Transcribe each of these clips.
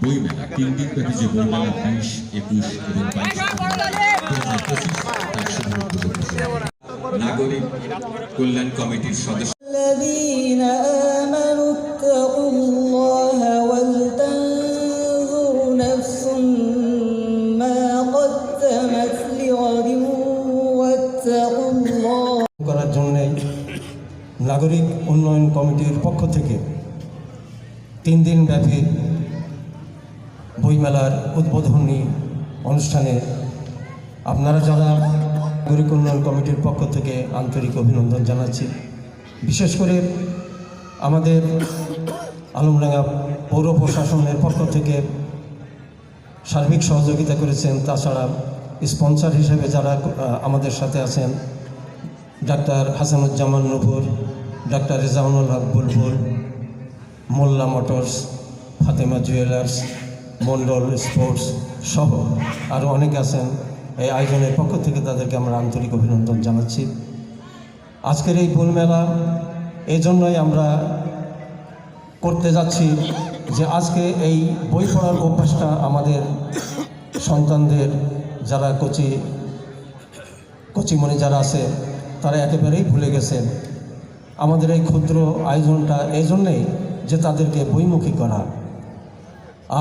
বই মেলা তিন দিন ব্যাপী যে বই মেলা বিশ একুশ এবং বাইশ নাগরিক কল্যাণ কমিটির সদস্য করার জন্যে নাগরিক উন্নয়ন কমিটির পক্ষ থেকে তিন দিন ব্যাপী অনুষ্ঠানে আপনারা যারা নাগরিক উন্নয়ন কমিটির পক্ষ থেকে আন্তরিক অভিনন্দন জানাচ্ছি। বিশেষ করে আমাদের আলমডাঙ্গা পৌর প্রশাসনের পক্ষ থেকে সার্বিক সহযোগিতা করেছেন, তাছাড়া স্পন্সর হিসেবে যারা আমাদের সাথে আছেন, ডাক্তার Hasanuzzaman Nupur, doctor Rezaunul Haque Bulbul, Molla motors, Fatema jewellers, Mondal sports সহ আরও অনেকে আছেন এই আয়োজনের পক্ষ থেকে তাদেরকে আমরা আন্তরিক অভিনন্দন জানাচ্ছি। আজকের এই বইমেলা এই জন্যই আমরা করতে যাচ্ছি যে আজকে এই বই পড়ার অভ্যাসটা আমাদের সন্তানদের যারা কচি কচিমণি যারা আছে, তারা একেবারেই ভুলে গেছেন। আমাদের এই ক্ষুদ্র আয়োজনটা এই জন্যেই যে তাদেরকে বইমুখী করা।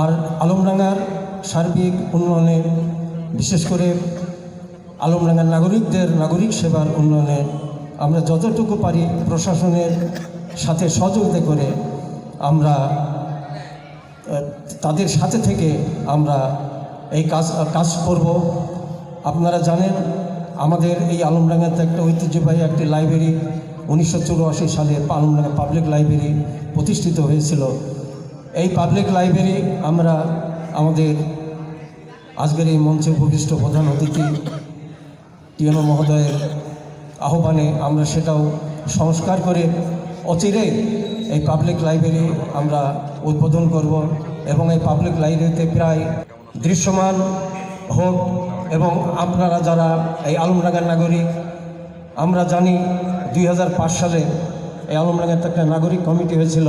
আর আলমডাঙ্গার সার্বিক উন্নয়নে, বিশেষ করে আলমডাঙ্গার নাগরিকদের নাগরিক সেবার উন্নয়নে আমরা যতটুকু পারি প্রশাসনের সাথে সহযোগিতা করে আমরা তাদের সাথে থেকে আমরা এই কাজ কাজ করব। আপনারা জানেন, আমাদের এই আলমডাঙ্গাতে একটা ঐতিহ্যবাহী একটি লাইব্রেরি উনিশশো চুরাশি সালে আলমডাঙ্গা পাবলিক লাইব্রেরি প্রতিষ্ঠিত হয়েছিল। এই পাবলিক লাইব্রেরি আমরা আমাদের আজকের এই মঞ্চে উপবিষ্ট প্রধান অতিথি টিএনও মহোদয়ের আহ্বানে আমরা সেটাও সংস্কার করে অচিরে এই পাবলিক লাইব্রেরি আমরা উদ্বোধন করব এবং এই পাবলিক লাইব্রেরিতে প্রায় দৃশ্যমান হোক এবং আপনারা যারা এই আলমডাঙ্গার নাগরিক, আমরা জানি দুই হাজার পাঁচ সালে এই আলমডাঙ্গাতে একটা নাগরিক কমিটি হয়েছিল।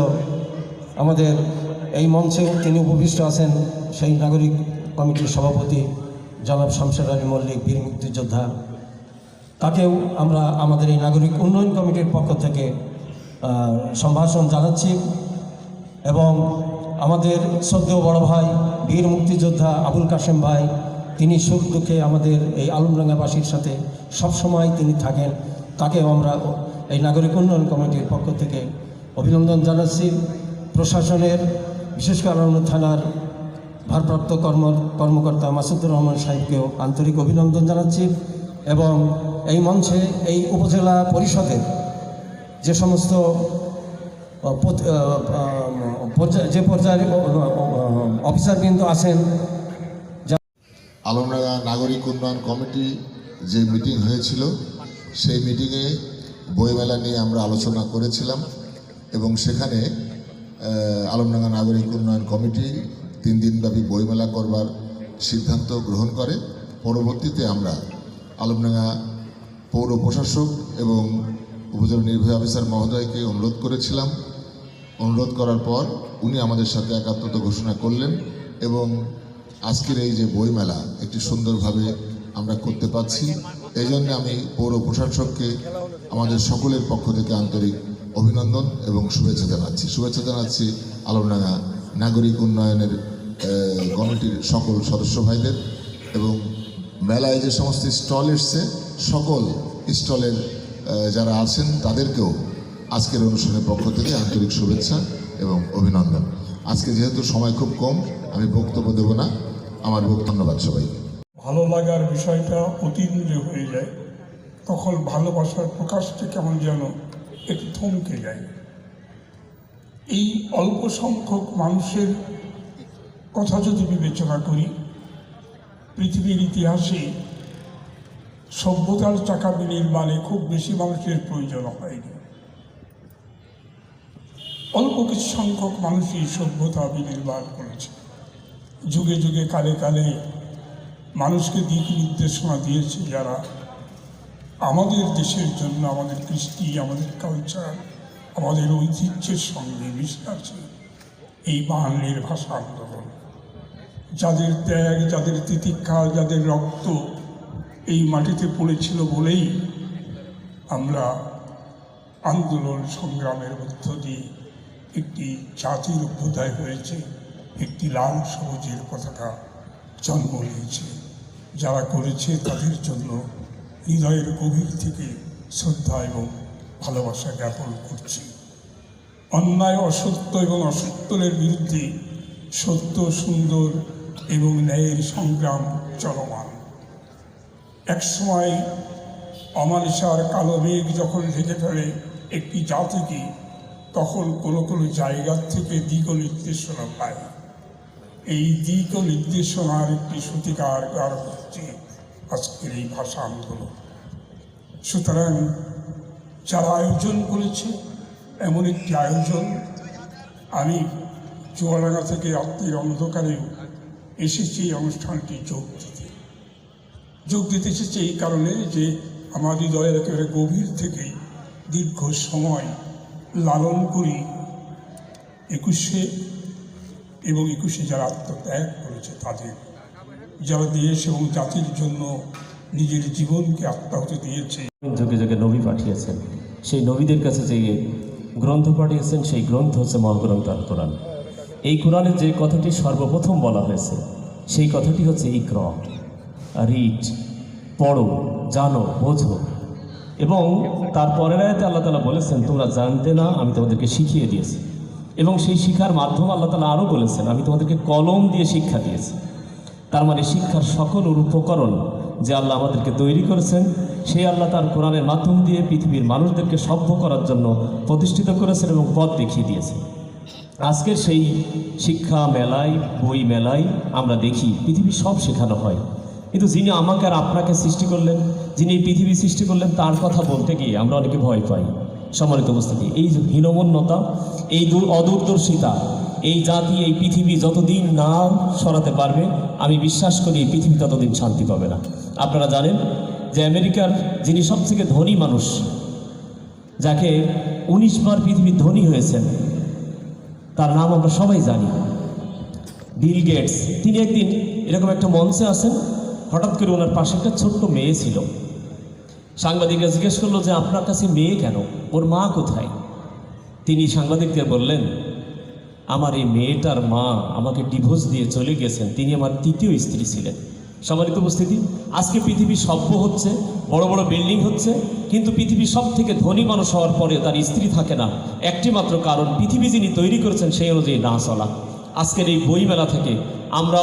আমাদের এই মঞ্চে তিনি উপবিষ্ট আছেন সেই নাগরিক কমিটির সভাপতি জনাব শামশের আলী মল্লিক, বীর মুক্তিযোদ্ধা। তাকেও আমরা আমাদের এই নাগরিক উন্নয়ন কমিটির পক্ষ থেকে সম্ভাষণ জানাচ্ছি এবং আমাদের শ্রদ্ধেয় বড় ভাই, বীর মুক্তিযোদ্ধা আবুল কাশেম ভাই, তিনি সুখ দুঃখে আমাদের এই আলমডাঙ্গাবাসীর সাথে সবসময় তিনি থাকেন। তাকেও আমরা এই নাগরিক উন্নয়ন কমিটির পক্ষ থেকে অভিনন্দন জানাচ্ছি। প্রশাসনের, বিশেষ করে থানার ভারপ্রাপ্ত কর্ম, কর্মকর্তা মাসুদুর রহমান সাহেবকেও আন্তরিক অভিনন্দন জানাচ্ছি এবং এই মঞ্চে, এই উপজেলা পরিষদের যে সমস্ত যে পর্যায়ের অফিসারবৃন্দ আছেন আলমডাঙ্গা নাগরিক উন্নয়ন কমিটি যে মিটিং হয়েছিল, সেই মিটিংয়ে বইমেলা নিয়ে আমরা আলোচনা করেছিলাম এবং সেখানে আলমডাঙ্গা নাগরিক উন্নয়ন কমিটি তিন দিনব্যাপী বইমেলা করবার সিদ্ধান্ত গ্রহণ করে। পরবর্তীতে আমরা আলমডাঙ্গা পৌর প্রশাসক এবং উপজেলা নির্বাহী অফিসার মহোদয়কে অনুরোধ করেছিলাম। অনুরোধ করার পর উনি আমাদের সাথে একাত্মতা ঘোষণা করলেন এবং আজকের এই যে বইমেলা একটি সুন্দরভাবে আমরা করতে পারছি। এই জন্য আমি পৌর প্রশাসককে, আমাদের সকলের পক্ষ থেকে আন্তরিক অভিনন্দন এবং শুভেচ্ছা জানাচ্ছি। শুভেচ্ছা জানাচ্ছি আলমডাঙ্গা নাগরিক উন্নয়নের কমিটির সকল সদস্য ভাইদের এবং মেলায় যে সমস্ত স্টল এসছে, সকল স্টলের যারা আছেন তাদেরকেও আজকের অনুষ্ঠানের পক্ষ থেকে আন্তরিক শুভেচ্ছা এবং অভিনন্দন। আজকে যেহেতু সময় খুব কম, আমি বক্তব্য দেব না। আমার ধন্যবাদ সবাইকে। ভালো লাগার বিষয়টা অতীন্দ্রিয় হয়ে যায়। তখন ভালোবাসার প্রকাশটা কেমন যেন একটু থমকে যায়। এই অল্প সংখ্যক মানুষের কথা যদি বিবেচনা করি, পৃথিবীর ইতিহাসে সভ্যতার চাকা বিনির্মাণে খুব বেশি মানুষের প্রয়োজন হয়নি। অল্প কিছু সংখ্যক মানুষই সভ্যতা বিনির্মাণ করেছে। যুগে যুগে কালে কালে মানুষকে দিক নির্দেশনা দিয়েছে যারা আমাদের দেশের জন্য, আমাদের কৃষ্টি, আমাদের কালচার আমাদের ঐতিহ্যের সঙ্গে মিশে আছে এই বাঙালির ভাষা আন্দোলন। যাদের ত্যাগ, যাদের তিতিক্ষা, যাদের রক্ত এই মাটিতে পড়েছিল বলেই আমরা আন্দোলন সংগ্রামের মধ্য দিয়ে একটি জাতির অভ্যুদয় হয়েছে, একটি লাল সবুজের পতাকা জন্ম নিয়েছে। যারা করেছে তাদের জন্য হৃদয়ের গভীর থেকে শ্রদ্ধা এবং ভালোবাসা জ্ঞাপন করছি। অন্যায়, অসত্য এবং অসত্যের বিরুদ্ধে সত্য, সুন্দর এবং ন্যায়ের সংগ্রাম চলমান। একসময় অমানিসার কালো মেঘ যখন ঢেকে ফেলে একটি জাতিকে, তখন কোনো কোনো জায়গার থেকে দিক নির্দেশনা পায়। এই দিক নির্দেশনার একটি সূতিকার কার হচ্ছে আজকের এই ভাষা আন্দোলন। সুতরাং যারা আয়োজন করেছে, এমন একটি আয়োজন আমি চুয়াডাঙ্গা থেকে রাত্রির অন্ধকারেও এসেছি এই অনুষ্ঠানটি যোগ দিতে। যোগ দিতে এসেছি এই কারণে যে আমার হৃদয়ের একেবারে গভীর থেকে দীর্ঘ সময় লালন করি একুশে এবং একুশে যারা আত্মত্যাগ করেছে তাদের, যারা দেশ এবং জাতির জন্য নিজের জীবনকে আত্মাহুতি দিয়েছে। যুগে যুগে নবী পাঠিয়েছেন। সেই নবীদের কাছে যে গ্রন্থ পাঠিয়েছেন, সেই গ্রন্থ হচ্ছে মহাগ্রন্থ আল কোরআন। এই কোরআনে যে কথাটি সর্বপ্রথম বলা হয়েছে, সেই কথাটি হচ্ছে ইক্র রিট পড়ো, জানো, বোঝো। এবং তারপরের আয়তে আল্লাহ তালা বলেছেন, তোমরা জানতে না, আমি তোমাদেরকে শিখিয়ে দিয়েছি। এবং সেই শিক্ষার মাধ্যমে আল্লাহ তালা আরও বলেছেন, আমি তোমাদেরকে কলম দিয়ে শিক্ষা দিয়েছি। তার মানে শিক্ষার সকল উপকরণ যে আল্লাহ আমাদেরকে তৈরি করেছেন, সেই আল্লাহ তার কোরআনের মাধ্যম দিয়ে পৃথিবীর মানুষদেরকে সভ্য করার জন্য প্রতিষ্ঠিত করেছেন এবং পথ দেখিয়ে দিয়েছেন। আজকের সেই শিক্ষা মেলায়, বই মেলায় আমরা দেখি পৃথিবী সব শেখানো হয়। কিন্তু যিনি আমাকে আর আপনাকে সৃষ্টি করলেন, যিনি এই পৃথিবী সৃষ্টি করলেন, তার কথা বলতে গিয়ে আমরা অনেকে ভয় পাই। সম্মানিত উপস্থিতি, এই হীনমন্যতা, এই দূর অদূরদর্শিতা এই জাতি, এই পৃথিবী যতদিন না সরাতে পারবে, আমি বিশ্বাস করি এই পৃথিবী ততদিন শান্তি পাবে না। আপনারা জানেন যে আমেরিকার যিনি সবথেকে ধনী মানুষ, যাকে উনিশ বার পৃথিবীর ধনী হয়েছেন, তার নাম আমরা সবাই জানি। Bill Gates. তিনি একদিন এরকম একটা মঞ্চে আছেন, হঠাৎ করে ওনার পাশে একটা ছোট্ট মেয়ে ছিল। সাংবাদিকরা জিজ্ঞেস করল যে, আপনার কাছে মেয়ে কেন? ওর মা কোথায়? তিনি সাংবাদিকদের বললেন আমার এই মেয়েটার মা আমাকে ডিভোর্স দিয়ে চলে গেছেন, তিনি আমার তৃতীয় স্ত্রী ছিলেন। সম্মানিত উপস্থিতি, আজকে পৃথিবী সভ্য হচ্ছে, বড় বড় বিল্ডিং হচ্ছে, কিন্তু পৃথিবীর সব থেকে ধনী মানুষ হওয়ার পরে তার স্ত্রী থাকে না। একটি মাত্র কারণ, পৃথিবী যিনি তৈরি করেছেন সেই অনুযায়ী না চলা। আজকের এই বইমেলা থেকে আমরা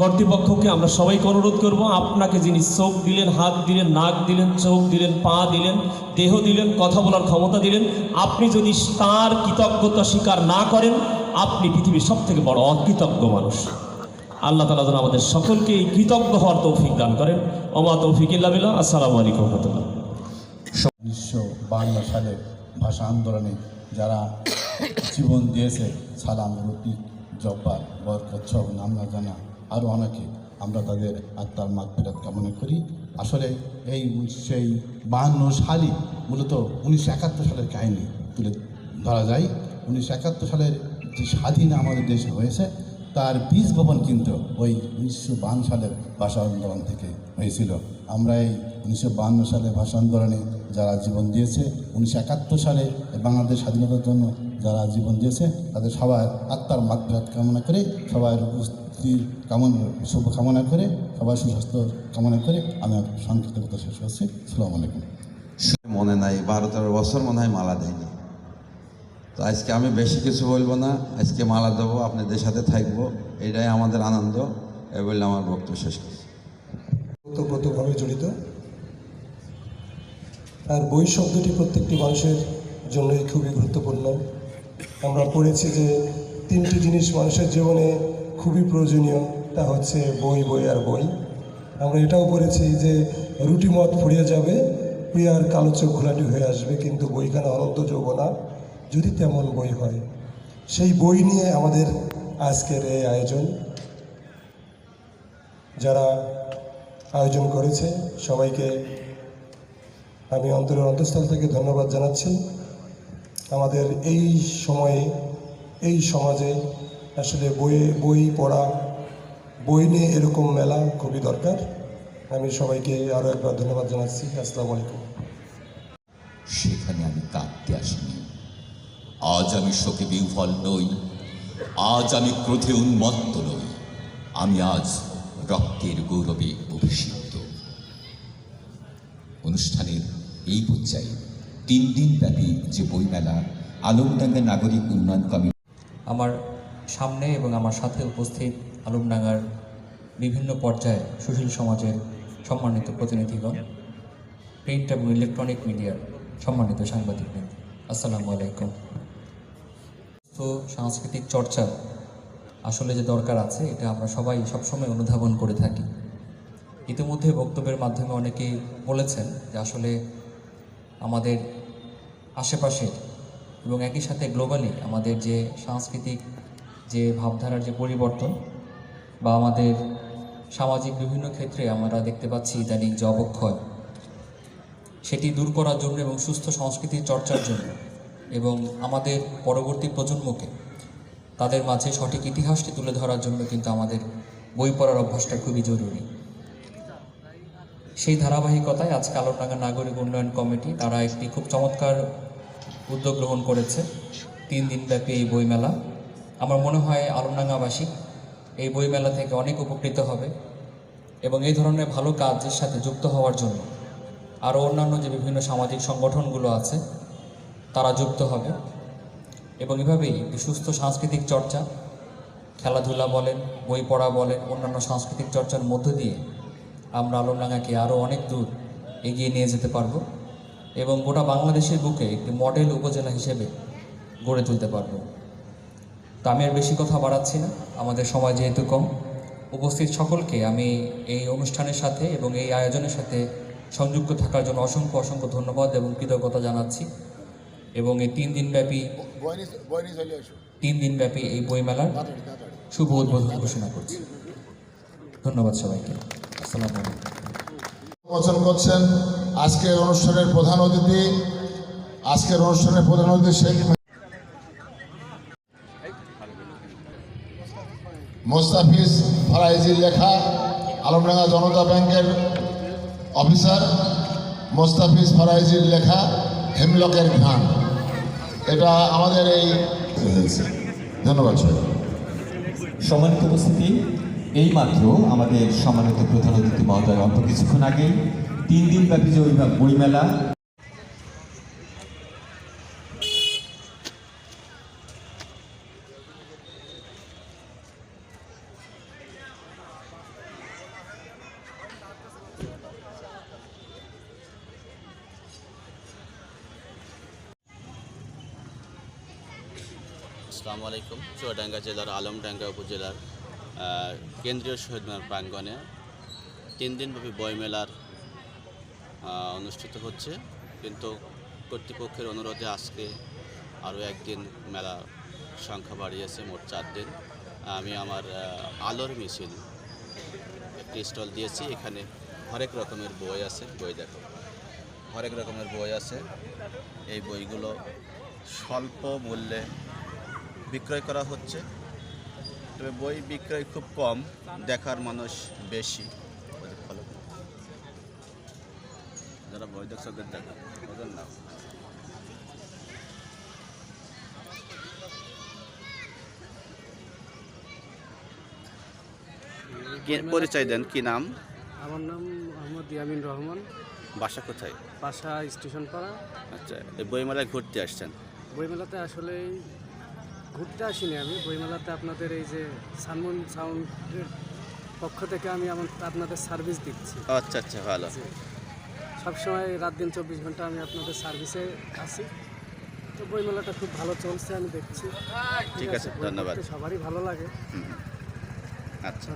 কর্তৃপক্ষকে আমরা সবাইকে অনুরোধ করব, আপনাকে যিনি চোখ দিলেন, হাত দিলেন, নাক দিলেন, চোখ দিলেন, পা দিলেন, দেহ দিলেন, কথা বলার ক্ষমতা দিলেন, আপনি যদি তার কৃতজ্ঞতা স্বীকার না করেন, আপনি পৃথিবীর সব থেকে বড় অকৃতজ্ঞ মানুষ। আল্লাহ তালা যেন আমাদের সকলকে এই কৃতজ্ঞ হওয়ার তৌফিক দান করেন। ওমা তৌফিক ইল্লা বিল্লাহ। আসসালামু আলাইকুম রহমতুল্লাহ। উনিশশো বান্ন সালে ভাষা আন্দোলনে যারা জীবন দিয়েছে, সালাম, রফিক, জব্বার, বরকত সহ নাম না জানা আরও অনেকে আমরা তাদের আত্মার মাগ ফেরত কামনা করি। আসলে এই সেই বাহান্ন সালই মূলত উনিশশো একাত্তর সালের কাহিনী তুলে ধরা যায়। উনিশশো একাত্তর সালের যে স্বাধীন আমাদের দেশে হয়েছে, তার বীজ বপন কিন্তু ওই উনিশশো বাহান্ন সালের ভাষা আন্দোলন থেকে হয়েছিল। আমরা এই উনিশশো বাহান্ন সালে ভাষা আন্দোলনে যারা জীবন দিয়েছে, উনিশশো একাত্তর সালে বাংলাদেশ স্বাধীনতার জন্য যারা জীবন দিয়েছে, তাদের সবার আত্মার মাগফিরাত কামনা করে সবার উপস্থিতির কামনা শুভ কামনা করে সবার সুস্বাস্থ্য কামনা করে আমি আমার সংক্ষিপ্ত কথা শেষ করছি। সালাম আলাইকুম। মনে নাই বারো তেরো বছর মনে হয় মালা দেয়নি। তো আজকে আমি বেশি কিছু বলব না আজকে মালা দেবো আপনাদের সাথে থাকব এটাই আমাদের আনন্দ এ বললে আমার বক্তব্য শেষ করছি। ওতপ্রোতভাবে জড়িত। আর বই শব্দটি প্রত্যেকটি মানুষের জন্যই খুবই গুরুত্বপূর্ণ। আমরা পড়েছি যে তিনটি জিনিস মানুষের জীবনে খুবই প্রয়োজনীয়। তা হচ্ছে বই বই আর বই। আমরা এটাও পড়েছি যে রুটি মত ফুরিয়ে যাবে, প্রিয়ার কালো চোখ ঘোলাটি হয়ে আসবে, কিন্তু বইখানা অনন্ত যৌবনা, যদি তেমন বই হয়। সেই বই নিয়ে আমাদের আজকের এই আয়োজন। যারা আয়োজন করেছে, সবাইকে আমি অন্তরের অন্তঃস্থল থেকে ধন্যবাদ জানাচ্ছি। আমাদের এই সময়ে, এই সমাজে আসলে বইয়ে বই পড়া বই নিয়ে এরকম মেলা খুবই দরকার। আমি সবাইকে আরও একবার ধন্যবাদ জানাচ্ছি। আসসালামু আলাইকুম। সেখানে আমি কাঁদতে আসিনি। আজ আমি শোকে বিহ্বল নই। আজ আমি ক্রোধে উন্মত্ত নই। আমি আজ রক্তের গৌরবে অভিষিক্ত। অনুষ্ঠানের এই পর্যায়ে তিন দিন ব্যাপী যে বইমেলা আলমডাঙ্গা নাগরিক উন্নয়ন কমিটি আমার সামনে এবং আমার সাথে উপস্থিত আলমডাঙ্গার বিভিন্ন পর্যায়ে সুশীল সমাজের সম্মানিত প্রতিনিধিগণ, প্রিন্ট এবং ইলেকট্রনিক মিডিয়ার সম্মানিত সাংবাদিকবৃন্দ, আসসালামু আলাইকুম। তো সাংস্কৃতিক চর্চা আসলে যে দরকার আছে, এটা আমরা সবাই সবসময় অনুধাবন করে থাকি। ইতিমধ্যে বক্তব্যের মাধ্যমে অনেকেই বলেছেন যে আসলে আমাদের আশেপাশের এবং একই সাথে গ্লোবালি আমাদের যে সাংস্কৃতিক যে ভাবধারার যে পরিবর্তন বা আমাদের সামাজিক বিভিন্ন ক্ষেত্রে আমরা দেখতে পাচ্ছি ইদানিং যে অবক্ষয়, সেটি দূর করার জন্য এবং সুস্থ সংস্কৃতির চর্চার জন্য এবং আমাদের পরবর্তী প্রজন্মকে তাদের মাঝে সঠিক ইতিহাসটি তুলে ধরার জন্য কিন্তু আমাদের বই পড়ার অভ্যাসটা খুবই জরুরি। সেই ধারাবাহিকতায় আজকে আলোটাঙ্গা নাগরিক উন্নয়ন কমিটি তারা একটি খুব চমৎকার উদ্যোগ গ্রহণ করেছে। তিন দিনব্যাপী এই বইমেলা। আমার মনে হয় আলমডাঙ্গাবাসী এই বইমেলা থেকে অনেক উপকৃত হবে এবং এই ধরনের ভালো কাজের সাথে যুক্ত হওয়ার জন্য আরও অন্যান্য যে বিভিন্ন সামাজিক সংগঠনগুলো আছে, তারা যুক্ত হবে। এবং এভাবেই সুস্থ সাংস্কৃতিক চর্চা, খেলাধুলা বলেন, বই পড়া বলেন, অন্যান্য সাংস্কৃতিক চর্চার মধ্য দিয়ে আমরা আলমডাঙ্গাকে আরও অনেক দূর এগিয়ে নিয়ে যেতে পারব এবং গোটা বাংলাদেশের বুকে একটি মডেল উপজেলা হিসেবে গড়ে তুলতে পারব। আমি আর বেশি কথা বাড়াচ্ছি না। আমাদের সময় যেহেতু কম। উপস্থিত সকলকে আমি এই অনুষ্ঠানের সাথে এবং এই আয়োজনের সাথে সংযুক্ত থাকার জন্য অসংখ্য অসংখ্য ধন্যবাদ এবং কৃতজ্ঞতা জানাচ্ছি। এবং এই তিন দিনব্যাপী তিন দিনব্যাপী এই বইমেলার শুভ উদ্বোধন ঘোষণা করছি। ধন্যবাদ সবাইকে। আসসালামু আলাইকুম। করছেন আজকের অনুষ্ঠানের প্রধান অতিথি। আজকের অনুষ্ঠানের প্রধান অতিথি শেখ মোস্তাফিজ ফারাইজির লেখা আলমডাঙ্গা জনতা ব্যাংকের অফিসার মোস্তাফিজ ফারাইজির লেখা হেমলকের ঘ্রাণ। এটা আমাদের এই ধন্যবাদ, স্যার। সম্মানিত উপস্থিতি এইমাত্র আমাদের সম্মানিত প্রধান অতিথি মহোদয় অল্প কিছুক্ষণ আগে তিন দিন ব্যাপী যে বই- বইমেলা আসসালামু আলাইকুম চুয়াডাঙ্গা জেলার আলমডাঙ্গা উপজেলার কেন্দ্রীয় শহীদ মিনার প্রাঙ্গণে তিন দিনব্যাপী বইমেলার অনুষ্ঠিত হচ্ছে। কিন্তু কর্তৃপক্ষের অনুরোধে আজকে আরও একদিন মেলা সংখ্যা বাড়িয়েছে, মোট চার দিন। আমি আমার আলোর মিছিল একটি স্টল দিয়েছি, এখানে হরেক রকমের বই আছে। বই দেখো, হরেক রকমের বই আছে। এই বইগুলো স্বল্প মূল্যে বিক্রয় করা হচ্ছে। তবে বই বিক্রয় খুব কম দেখার মানুষ বেশি। ফলো। যারা বই দেখছে ওদের দেখো ওদের নাও পরিচয় দেন কি নাম? আমার নাম মোহাম্মদ ইয়ামিন রহমান। বাসা কোথায়? বাসা স্টেশন পাড়া আচ্ছা বইমেলায় ঘুরতে আসছেন? বইমেলাতে আসলে ঘুরতে আসিনি আমি। বইমেলাতে আপনাদের এই যে সানমুন সাউন্ডের পক্ষ থেকে আমি আমার আপনাদের সার্ভিস দিচ্ছি। আচ্ছা আচ্ছা ভালো। সবসময় রাত দিন চব্বিশ ঘণ্টা আমি আপনাদের সার্ভিসে আছি। তো বইমেলাটা খুব ভালো চলছে আমি দেখছি। ঠিক আছে, ধন্যবাদ। সবারই ভালো লাগে। আচ্ছা।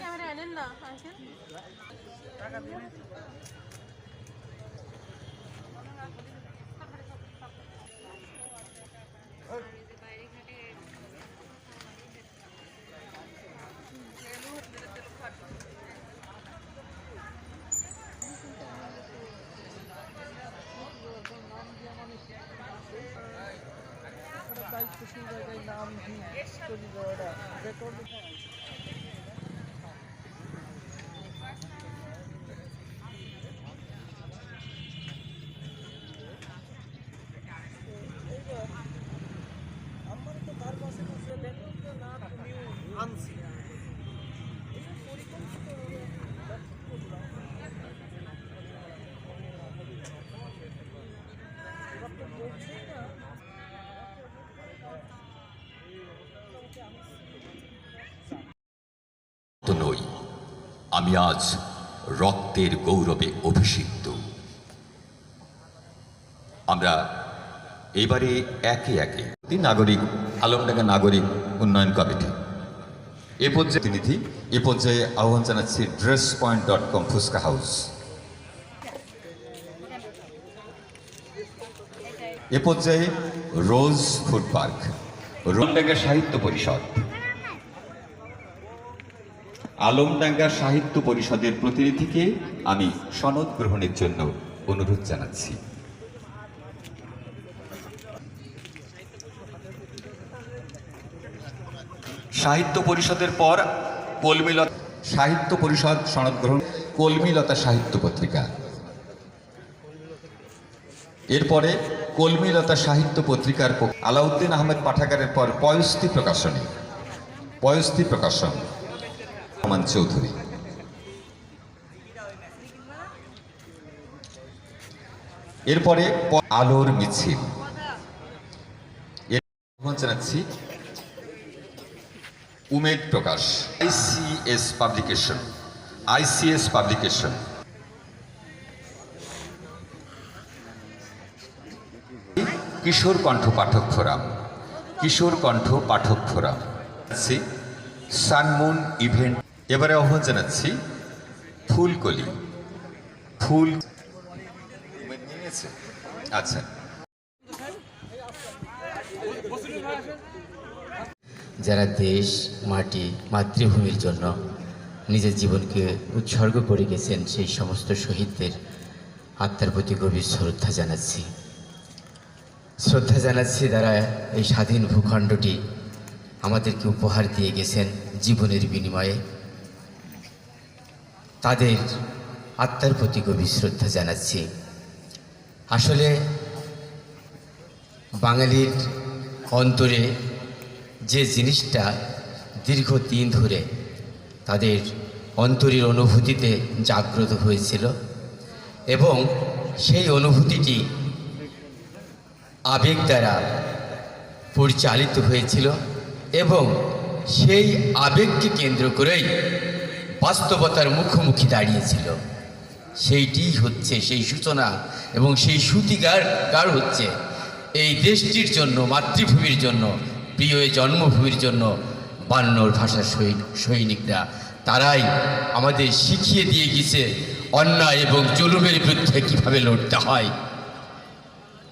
ক্যামেরা আনেন না আঙ্কেল তো নই। আমি আজ রক্তের গৌরবে অভিষিক্ত। আমরা এবারে একে একে নাগরিক, আলমডাঙ্গা নাগরিক উন্নয়ন কমিটি। এ পর্যায়ে প্রতিনিধি, এ পর্যায়ে আহ্বান জানাচ্ছি dress point dot com fuchka house এ পর্যায়ে রোজ ফুড পার্ক রোমডাঙ্গা সাহিত্য পরিষদ। আলমডাঙ্গা সাহিত্য পরিষদের প্রতিনিধিকে আমি সনদ গ্রহণের জন্য অনুরোধ জানাচ্ছি। সাহিত্য পরিষদের পর কলমিলতা সাহিত্য পরিষদ সনদ গ্রহণ, কলমিলতা সাহিত্য পত্রিকা। এরপরে কলমিলতা সাহিত্য পত্রিকার আলাউদ্দিন আহমেদ পাঠাগারের পর পয়স্তি প্রকাশনী। পয়স্তি প্রকাশন। রহমান চৌধুরী। এরপরে আলোর মিছিল। জানাচ্ছি Umed Prakash. ICS publication. ICS publication. Kishore Kantha পাঠক ফোরাম। কিশোর কণ্ঠ পাঠক ফোরাম। সানমুন ইভেন্ট এবারে আহ্বান জানাচ্ছি ফুলকলি। ফুল? আচ্ছা। যারা দেশ, মাটি, মাতৃভূমির জন্য নিজের জীবনকে উৎসর্গ করে গেছেন, সেই সমস্ত শহীদদের আত্মার প্রতি গভীর শ্রদ্ধা জানাচ্ছি। শ্রদ্ধা জানাচ্ছি তারা এই স্বাধীন ভূখণ্ডটি আমাদেরকে উপহার দিয়ে গেছেন জীবনের বিনিময়ে। তাদের আত্মার প্রতি গভীর শ্রদ্ধা জানাচ্ছি। আসলে বাঙালির অন্তরে যে জিনিসটা দীর্ঘদিন ধরে তাদের অন্তরের অনুভূতিতে জাগ্রত হয়েছিল এবং সেই অনুভূতিটি আবেগ দ্বারা পরিচালিত হয়েছিল এবং সেই আবেগকে কেন্দ্র করেই বাস্তবতার মুখোমুখি দাঁড়িয়েছিল। সেইটিই হচ্ছে, সেই সূচনা এবং সেই সুতিগার গার হচ্ছে? এই দেশটির জন্য, মাতৃভূমির জন্য, প্রিয় জন্মভূমির জন্য বান্নর ভাষার সৈন- সৈনিকরা। তারাই আমাদের শিখিয়ে দিয়ে গেছে অন্যায় এবং জুলুমের বিরুদ্ধে কীভাবে লড়তে হয়,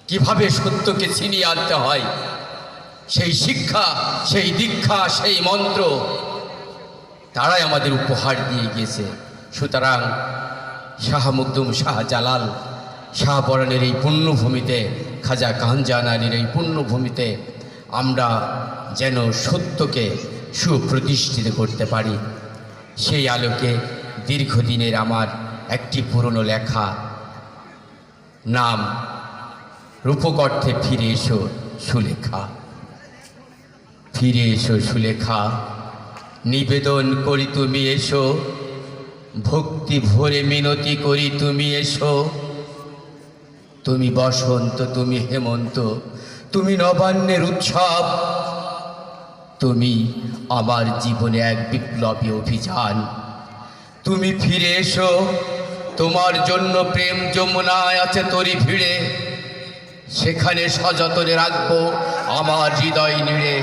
কীভাবে সত্যকে ছিনিয়ে আনতে হয়। সেই শিক্ষা, সেই দীক্ষা, সেই মন্ত্র তারাই আমাদের উপহার দিয়ে গিয়েছে। সুতরাং শাহ মুকদুম শাহ জালাল, শাহ পরাণের এই পুণ্যভূমিতে, খাজা কানজানানির এই পুণ্যভূমিতে আমরা যেন সত্যকে সুপ্রতিষ্ঠিত করতে পারি। সেই আলোকে দীর্ঘদিনের আমার একটি পুরনো লেখা নাম রূপকর্থে ফিরে এসো সুলেখা। ফিরে এসো সুলেখা। নিবেদন করি তুমি এসো। ভক্তি ভরে মিনতি করি তুমি এসো। তুমি বসন্ত, তুমি হেমন্ত, তুমি নবান্নের উৎসব। তুমি আমার জীবনে এক বিপ্লবী অভিযান। তুমি ফিরে এসো, তোমার জন্য প্রেম যমুনায় আছে তরি ভিড়ে। সেখানে সযতনে রাখব আমার হৃদয় নিড়ে।